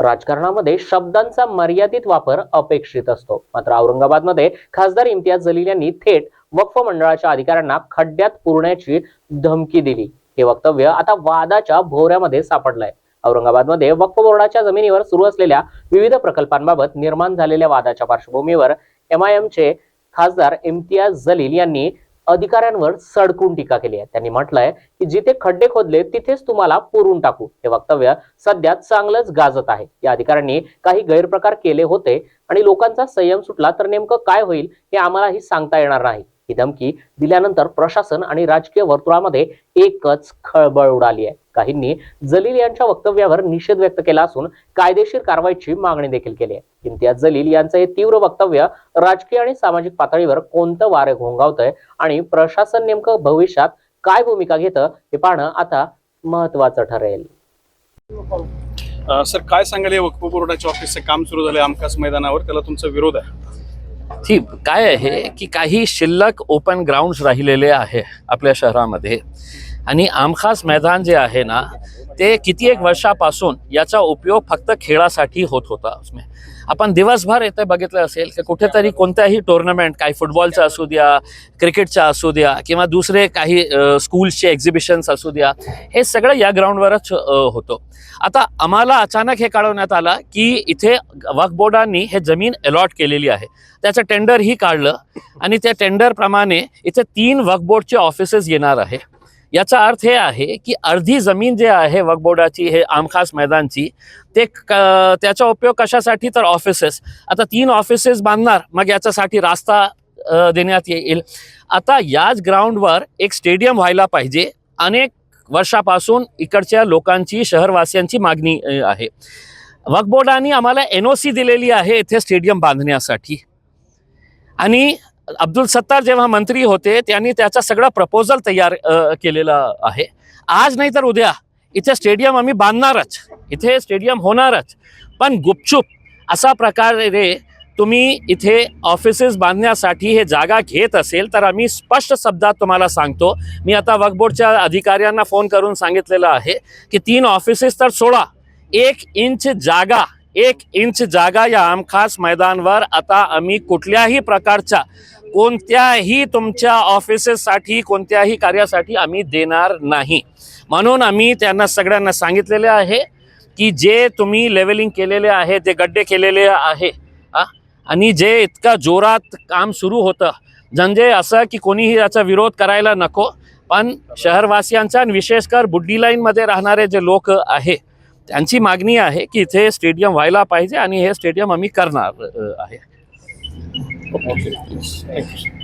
राजकारणामध्ये शब्दांचा मर्यादित वापर अपेक्षित असतो. मात्र औरंगाबादमध्ये खासदार इम्तियाज जलील यांनी थेट वक्फ मंडळाच्या अधिकाऱ्यांना खड्ड्यात पुरण्याची धमकी दिली. हे वक्तव्य आता वादाच्या भोवऱ्यामध्ये सापडलंय. औरंगाबादमध्ये वक्फ बोर्डाच्या जमिनीवर सुरू असलेल्या विविध प्रकल्पांबाबत निर्माण झालेल्या वादाच्या पार्श्वभूमीवर एमआयएमचे खासदार इम्तियाज जलील यांनी अधिकाऱ्यांवर सडकून टीका केली आहे. त्यांनी म्हटलंय की जिथे खड्डे खोदले तिथेच तुम्हाला पुरून टाकू. हे वक्तव्य सध्या चांगलंच गाजत आहे. या अधिकाऱ्यांनी काही गैरप्रकार केले होते आणि लोकांचा संयम सुटला तर नेमकं काय होईल हे आम्हालाही सांगता येणार नाही. ही धमकी दिल्यानंतर प्रशासन आणि राजकीय वर्तुळामध्ये एकच खळबळ उडाली आहे. काहींनी जलील यांच्या वक्तव्यावर निषेध व्यक्त केला असून कायदेशीर कारवाईची मागणी देखील केली आहे. इम्तियाज जलील यांचं हे तीव्र वक्तव्य राजकीय आणि सामाजिक पातळीवर कोणतं वारे घोंगावतंय आणि प्रशासन नेमकं भविष्यात काय भूमिका घेतं हे पाहणं आता महत्वाचं ठरेल. सर काय सांगाल या वक्फ बोर्डाच्या ऑफिसचं? काम सुरू झालं आमकास मैदानावर त्याला तुमचा विरोध आहे. ती काय आहे की काही शिल्लक ओपन ग्राउंड्स राहिलेले आहे आपल्या शहरामध्ये. आणि आमखास मैदान जे आहे ना ते किती एक वर्षापासून याचा उपयोग फक्त खेळासाठी होत होता. आपण दिवसभर येथे बघितलं असेल की कुठेतरी कोणत्याही टुर्नामेंट काही फुटबॉलचा असू द्या क्रिकेटचा असू द्या किंवा दुसरे काही स्कूल्सचे एक्झिबिशन्स असू द्या हे सगळं या ग्राउंडवरच होतो होतं. आता आम्हाला अचानक हे कळवण्यात आलं की इथे वक्फ बोर्डांनी हे जमीन अलॉट केलेली आहे. त्याचं टेंडरही काढलं आणि त्या टेंडरप्रमाणे इथे तीन वक्फ बोर्डचे ऑफिसेस येणार आहे. याचा अर्थ हे आहे की अर्धी जमीन जे आहे वक्फ बोर्डाची हे आमखास मैदानची ते क- त्याचा उपयोग कशासाठी? तर ऑफिसेस आता तीन ऑफिसेस बांधणार मग याच्यासाठी रास्ता देण्यात येईल. आता याच ग्राउंडवर एक स्टेडियम व्हायला पाहिजे. अनेक वर्षापासून इकडच्या लोकांची शहरवासियांची मागणी आहे. वक्फ बोर्डाने आम्हाला एन ओ सी दिलेली आहे इथे स्टेडियम बांधण्यासाठी. आणि अब्दुल सत्तार जेव्हा मंत्री होते त्यांनी त्याचा सगळा प्रपोजल तयार केलेला आहे. आज नाही तर उद्या. इथे स्टेडियम आम्ही बांधणारच. इथे स्टेडियम होणारच. पण गुपचूप असा प्रकारे तुम्ही इथे ऑफिसेस बांधण्यासाठी हे जागा घेत असेल तर आम्ही स्पष्ट शब्दात तुम्हाला सांगतो. मी आता वक्फ बोर्डच्या अधिकाऱ्यांना फोन करून सांगितलेलं आहे की तीन ऑफिसेस तर सोळा एक इंच जागा एक इंच जागा या आमखास मैदानवर. आता आम्ही कुठल्याही प्रकारच्या कोणत्याही तुमच्या ऑफिसेससाठी कोणत्याही कार्यासाठी आम्ही देणार नाही. म्हणून आम्ही त्यांना सगळ्यांना सांगितलेले आहे की जे तुम्ही लेवलिंग केलेले आहे ते गड्डे केलेले आहे आणि जे इतका जोरात काम सुरू होतं. म्हणजे असं की कोणीही याचा विरोध करायला नको पण शहरवासियांचा आणि विशेषकर बुड्डी लाईनमध्ये राहणारे जे लोक आहे त्यांची मागणी आहे की इथे स्टेडियम व्हायला पाहिजे आणि हे स्टेडियम आम्ही करणार आहे. Okay, thank you.